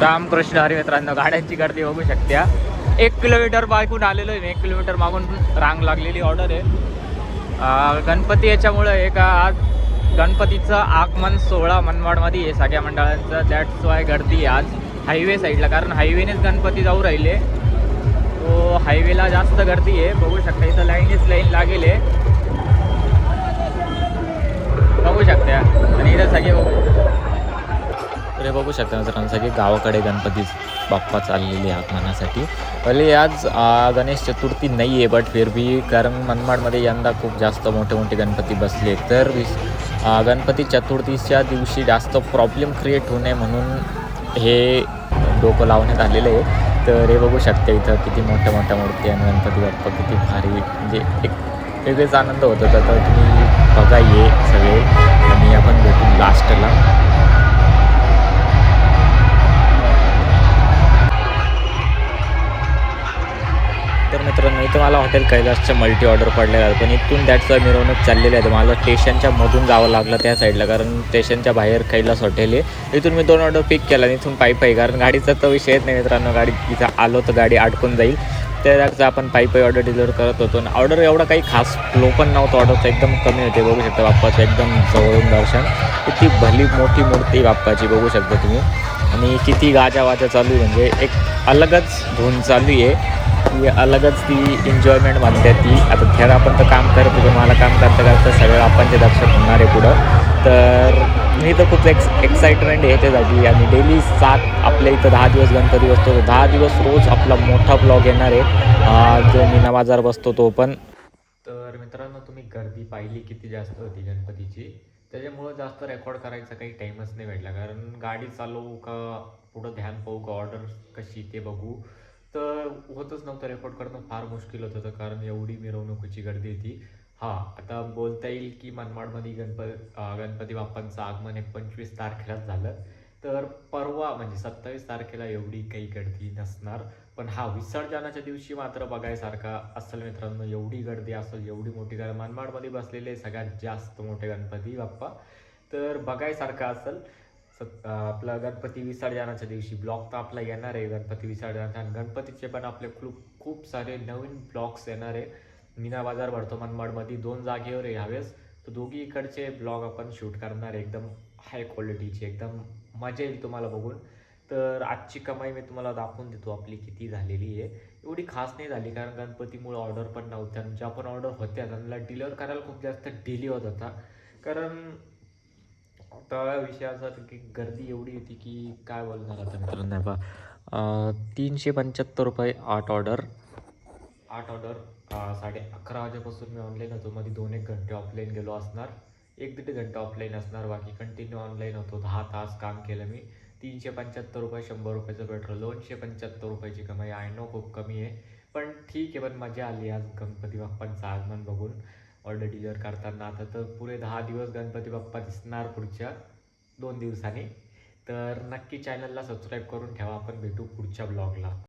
रामकृष्ण हरी मित्रांनो गाड्यांची गर्दी बघू शकत्या. एक किलोमीटर बायकून आलेलो आहे मी. एक किलोमीटर मागून रांग लागलेली ऑर्डर आहे. गणपती याच्यामुळं एक आज गणपतीचं आगमन सोहळा मनमाडमध्ये आहे सगळ्या मंडळांचं. दॅट्स वाय गर्दी आहे आज हायवे साईडला कारण हायवेनेच गणपती जाऊ राहिले. तो हायवेला जास्त गर्दी आहे. बघू शकता इथं लाईनच लाईन लागेल आहे. बघू शकता. आणि इथं सगळे बघू तर हे बघू शकता मित्रांनो सगळे गावाकडे गणपती बाप्पा चाललेले आगमनासाठी भले आज गणेश चतुर्थी नाही आहे बट फिर कारण मनमाडमध्ये यंदा खूप जास्त मोठे मोठे गणपती बसले. तर गणपती चतुर्थीच्या दिवशी जास्त प्रॉब्लेम क्रिएट होऊ नये म्हणून हे डोकं लावण्यात आलेलं आहे. तर हे बघू शकते इथं किती मोठ्या मोठ्या मूर्ती आणि गणपती बाप्पा किती भारी म्हणजे एक वेगळेच आनंद होत होता. तर तुम्ही बघा ये सगळे. आणि आपण भेटू लास्टला हॉटेल कैलासच्या मल्टी ऑर्डर पडलेलं आहे. पण इथून दॅटचं मिरवणूक चाललेली आहे. मला स्टेशनच्या मधून जावं लागलं त्या साईडला कारण स्टेशनच्या बाहेर कैलास हॉटेल आहे. इथून मी दोन ऑर्डर पिक केला आणि इथून पायी पायी. कारण गाडीचा तर विषयच नाही मित्रांनो. गाडी इथं आलो तर गाडी अडकून जाईल. त्याचं आपण पायी पायी ऑर्डर डिलिव्हर करत होतो. आणि ऑर्डर एवढा काही खास फ्लो पण नव्हतं. ऑर्डरचं एकदम कमी होते. बघू शकता बाप्पाचं एकदम जवळून दर्शन. किती भली मोठी मूर्ती बाप्पाची. बघू शकता तुम्ही. आणि किती गाजा वाजा चालू आहे. म्हणजे एक अलगच धून चालू आहे. ती अलगच ती एन्जॉयमेंट म्हणते ती. आता खेळ आपण तर काम करत होतो मला काम करता करता सगळं आपणचे दर्शन होणार आहे पुढं. तर मी तर खूप एक्स एक्साइटमेंट आहे ह्याच्यासाठी आणि डेली सात आपल्या इथं दहा दिवस गणपती बसतो. तर दहा दिवस रोज आपला मोठा ब्लॉग येणार आहे. जो मीना बाजार बसतो तो पण. तर मित्रांनो तुम्ही गर्दी पाहिली किती जास्त होती गणपतीची? त्याच्यामुळं जास्त रेकॉर्ड करायचा काही टाईमच नाही भेटला. कारण गाडी चालवू का पुढं ध्यान पाहू का ऑर्डर कशी ते बघू. तर होतच नव्हतं रेकॉर्ड करणं फार मुश्किल होत होतं कारण एवढी मिरवणुकीची गर्दी होती. हां आता बोलता येईल की मनमाडमध्ये गणप गणपती बाप्पांचं आगमन हे पंचवीस तारखेलाच झालं. तर परवा म्हणजे सत्तावीस तारखेला एवढी काही गर्दी नसणार. पण हा विसर्जनाच्या दिवशी मात्र बघायसारखा असेल मित्रांनो एवढी गर्दी असेल एवढी मोठी गर्दी. मनमाडमध्ये बसलेले सगळ्यात जास्त मोठे गणपती बाप्पा. तर बघायसारखा असेल. सत आपला गणपती विसर्जनाच्या दिवशी ब्लॉग तर आपला येणार आहे गणपती विसर्जनाचा आणि गणपतीचे पण आपले खूप खूप सारे नवीन ब्लॉग्स येणार आहे. मीना बाजार भरतो मनमाडमध्ये दोन जागेवर आहे ह्यावेळेस. तर दोघी इकडचे ब्लॉग आपण शूट करणार आहे. एकदम हाय क्वालिटीचे एकदम मजा येईल तुम्हाला बघून. तर आजची कमाई मी तुम्हाला दाखवून देतो आपली किती झालेली आहे. एवढी खास नाही झाली कारण गणपतीमुळे ऑर्डर पण नव्हत्या. आणि ज्या पण ऑर्डर होत्या त्यांना डिलिव्हर करायला खूप जास्त डिले होत होता. कारण आता विषय असा की गर्दी एवढी होती की काय बोलणार आता मित्रांनो? बा तीनशे पंच्याहत्तर रुपये आठ ऑर्डर. आठ ऑर्डर साडे अकरा वाजेपासून मी ऑनलाईन होतो. मध्ये दोन एक घंटे ऑफलाईन गेलो असणार. एक दीड घंटा ऑफलाईन असणार. बाकी कंटिन्यू ऑनलाईन होतो. दहा तास काम केलं मी. तीनशे पंच्याहत्तर रुपये शंभर रुपयाचं पेट्रोल दोनशे पंच्याहत्तर रुपयाची कमाई. आय नो खूप कमी आहे. पण ठीक आहे पण मजा आली आज. गणपती बाप्पांचं आगमन बघून. ऑर्डर डिलिव्हर करताना. आता तर पुरे दहा दिवस गणपती बाप्पा दिसणार पुढच्या दोन दिवसांनी. तर नक्की चॅनलला सबस्क्राईब करून ठेवा. आपण भेटू पुढच्या ब्लॉगला